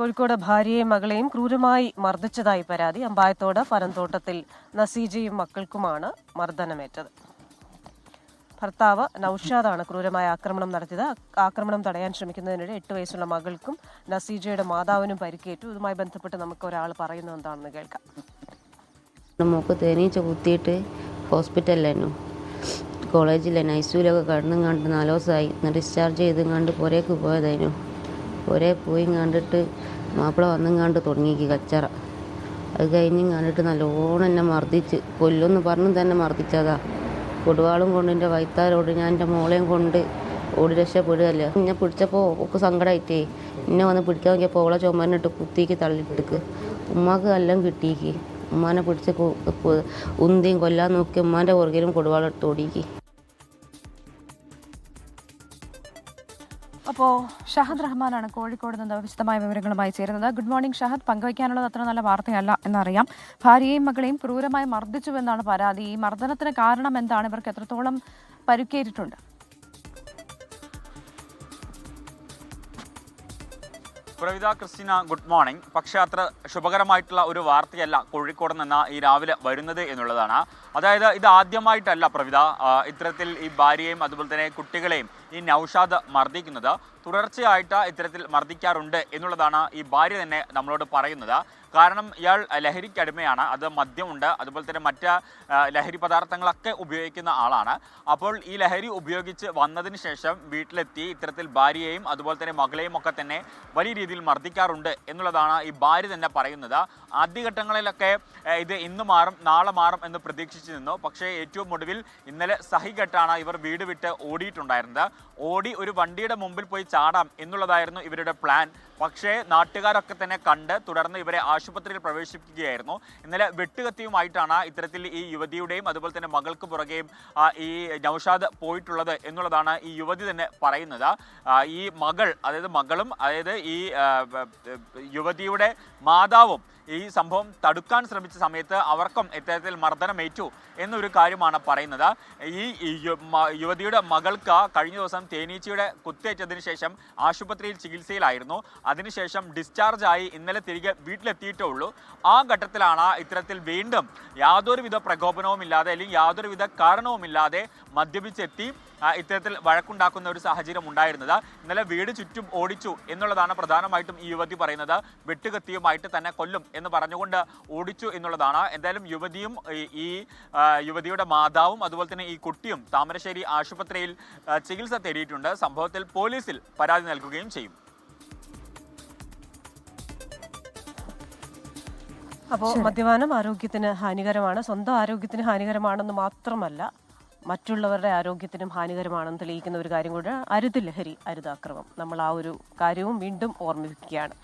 കോഴിക്കോട് ഭാര്യയെയും മകളെയും ക്രൂരമായി മർദ്ദിച്ചതായി പരാതി. അമ്പായത്തോട് പനന്തോട്ടത്തിൽ നസീജയും മക്കൾക്കുമാണ് മർദ്ദനമേറ്റത്. ഭർത്താവ് നൌഷാദാണ് ക്രൂരമായ ആക്രമണം നടത്തിയത്. ആക്രമണം തടയാൻ ശ്രമിക്കുന്നതിനിടെ എട്ട് വയസ്സുള്ള മകൾക്കും നസീജയുടെ മാതാവിനും പരിക്കേറ്റു. ഇതുമായി ബന്ധപ്പെട്ട് നമുക്ക് ഒരാൾ പറയുന്നത് എന്താണെന്ന് കേൾക്കാം. നമുക്ക് തേനീച്ച കുത്തിയിട്ട് ഹോസ്പിറ്റലിലായിരുന്നു. കോളേജിലായിരുന്നു. ഐസിയുലൊക്കെ കിടന്നും കണ്ട് നാലോസായി ഡിസ്ചാർജ് ചെയ്തും കണ്ട് പുരേക്ക് പോയതായിരുന്നു. പുരേ പോയി കണ്ടിട്ട് മാപ്പിള വന്നും കണ്ട് തുടങ്ങിക്ക് കച്ചറ. അത് കഴിഞ്ഞ് കണ്ടിട്ട് നല്ലോണം എന്നെ മർദ്ദിച്ച്. കൊല്ലൊന്ന് പറഞ്ഞ് തന്നെ മർദ്ദിച്ചതാ. കൊടുവാളും കൊണ്ട് എന്റെ വൈത്താരോട് ഞാൻ എന്റെ മോളെയും കൊണ്ട് ഓടി രക്ഷപ്പെടുകയല്ല. എന്നെ പിടിച്ചപ്പോൾ ഒക്കെ സങ്കടമായിട്ടേ എന്നെ വന്ന് പിടിക്കാൻ നോക്കിയപ്പോൾ ഓളെ ചുമരിനിട്ട് കുത്തിക്ക് തള്ളിയിട്ടിക്ക്. ഉമ്മാക്ക് എല്ലാം കിട്ടിയിക്ക് ഉമ്മാനെ പിടിച്ച് ഉന്തിയും കൊല്ലാൻ നോക്കി ഉമ്മാന്റെ പുറകിലും കൊടുവാളെടുത്ത് ഓടിക്ക്. അപ്പോൾ ഷഹദ് റഹ്മാനാണ് കോഴിക്കോട് നിന്ന് വിശദമായ വിവരങ്ങളുമായി ചേരുന്നത്. Good morning Shahad. പങ്കുവയ്ക്കാനുള്ളത് അത്ര നല്ല വാർത്തയല്ല എന്നറിയാം. ഭാര്യയെയും മകളെയും ക്രൂരമായി മർദ്ദിച്ചുവെന്നാണ് പരാതി. ഈ മർദ്ദനത്തിന് കാരണം എന്താണ്? ഇവർക്ക് എത്രത്തോളം പരുക്കേറ്റിട്ടുണ്ട്? പ്രവിത ക്രിസ്റ്റിന ഗുഡ് മോർണിംഗ് പക്ഷേ അത്ര ശുഭകരമായിട്ടുള്ള ഒരു വാർത്തയല്ല കോഴിക്കോട് നിന്ന് ഈ രാവിലെ വരുന്നത് എന്നുള്ളതാണ്. അതായത് ഇത് ആദ്യമായിട്ടല്ല പ്രവിത. ഇത്തരത്തിൽ ഈ ഭാര്യയെയും അതുപോലെ തന്നെ കുട്ടികളെയും ഈ നൌഷാദ് മർദ്ദിക്കുന്നത്. തുടർച്ചയായിട്ട് ഇത്തരത്തിൽ മർദ്ദിക്കാറുണ്ട് എന്നുള്ളതാണ് ഈ ഭാര്യ തന്നെ നമ്മളോട് പറയുന്നത്. കാരണം ഇയാൾ ലഹരിക്ക് അടിമയാണ്. അത് മദ്യമുണ്ട്. അതുപോലെ തന്നെ മറ്റ് ലഹരി പദാർത്ഥങ്ങളൊക്കെ ഉപയോഗിക്കുന്ന ആളാണ്. അപ്പോൾ ഈ ലഹരി ഉപയോഗിച്ച് വന്നതിന് ശേഷം വീട്ടിലെത്തി ഇത്തരത്തിൽ ഭാര്യയെയും അതുപോലെ തന്നെ മകളെയും ഒക്കെ തന്നെ വലിയ രീതിയിൽ മർദ്ദിക്കാറുണ്ട് എന്നുള്ളതാണ് ഈ ഭാര്യ തന്നെ പറയുന്നത്. ആദ്യഘട്ടങ്ങളിലൊക്കെ ഇത് ഇന്ന് മാറും നാളെ മാറും എന്ന് പ്രതീക്ഷിച്ചു നിന്നു പക്ഷേ ഏറ്റവും ഒടുവിൽ ഇന്നലെ സഹികെട്ടാണ് ഇവർ വീട് വിട്ട് ഓടിയിട്ടുണ്ടായിരുന്നത്. ഓടി ഒരു വണ്ടിയുടെ മുമ്പിൽ പോയി ചാടാം എന്നുള്ളതായിരുന്നു ഇവരുടെ പ്ലാൻ പക്ഷേ നാട്ടുകാരൊക്കെ തന്നെ കണ്ട് തുടർന്ന് ഇവരെ ആശുപത്രിയിൽ പ്രവേശിപ്പിക്കുകയായിരുന്നു. ഇന്നലെ വെട്ടുകത്തിയുമായിട്ടാണ് ഇത്തരത്തിൽ ഈ യുവതിയുടെയും അതുപോലെ തന്നെ മകൾക്ക് പുറകെയും ഈ നൌഷാദ് പോയിട്ടുള്ളത് എന്നുള്ളതാണ് ഈ യുവതി തന്നെ പറയുന്നത്. ഈ മകൾ അതായത് മകളും അതായത് ഈ യുവതിയുടെ മാതാവും ഈ സംഭവം തടുക്കാൻ ശ്രമിച്ച സമയത്ത് അവർക്കും ഇത്തരത്തിൽ മർദ്ദനമേറ്റു എന്നൊരു കാര്യമാണ് പറയുന്നത്. ഈ യുവതിയുടെ മകൾക്ക് കഴിഞ്ഞ ദിവസം തേനീച്ചയുടെ കുത്തേറ്റതിന് ശേഷം ആശുപത്രിയിൽ ചികിത്സയിലായിരുന്നു. അതിനുശേഷം ഡിസ്ചാർജ് ആയി ഇന്നലെ തിരികെ വീട്ടിലെത്തിയിട്ടേ ഉള്ളൂ ആ ഘട്ടത്തിലാണ് ഇത്തരത്തിൽ വീണ്ടും യാതൊരുവിധ പ്രകോപനവും ഇല്ലാതെ അല്ലെങ്കിൽ യാതൊരുവിധ കാരണവുമില്ലാതെ മദ്യപിച്ചെത്തി ഇത്തരത്തിൽ വഴക്കുണ്ടാക്കുന്ന ഒരു സാഹചര്യം ഉണ്ടായിരുന്നത്. ഇന്നലെ വീട് ചുറ്റും ഓടിച്ചു എന്നുള്ളതാണ് പ്രധാനമായിട്ടും ഈ യുവതി പറയുന്നത്. വെട്ടുകത്തിയുമായിട്ട് തന്നെ കൊല്ലും എന്ന് പറഞ്ഞുകൊണ്ട് ഓടിച്ചു എന്നുള്ളതാണ്. എന്തായാലും യുവതിയും ഈ യുവതിയുടെ മാതാവും അതുപോലെ തന്നെ ഈ കുട്ടിയും താമരശ്ശേരി ആശുപത്രിയിൽ ചികിത്സ തേടിയിട്ടുണ്ട്. സംഭവത്തിൽ പോലീസിൽ പരാതി നൽകുകയും ചെയ്യും. അപ്പോൾ മദ്യപാനം ആരോഗ്യത്തിന് ഹാനികരമാണ്. സ്വന്തം ആരോഗ്യത്തിന് ഹാനികരമാണെന്ന് മാത്രമല്ല മറ്റുള്ളവരുടെ ആരോഗ്യത്തിനും ഹാനികരമാണെന്ന് തെളിയിക്കുന്ന ഒരു കാര്യം കൂടെ അരുത് ലഹരി അരുതാക്രമം. നമ്മൾ ആ ഒരു കാര്യവും വീണ്ടും ഓർമ്മിപ്പിക്കുകയാണ്.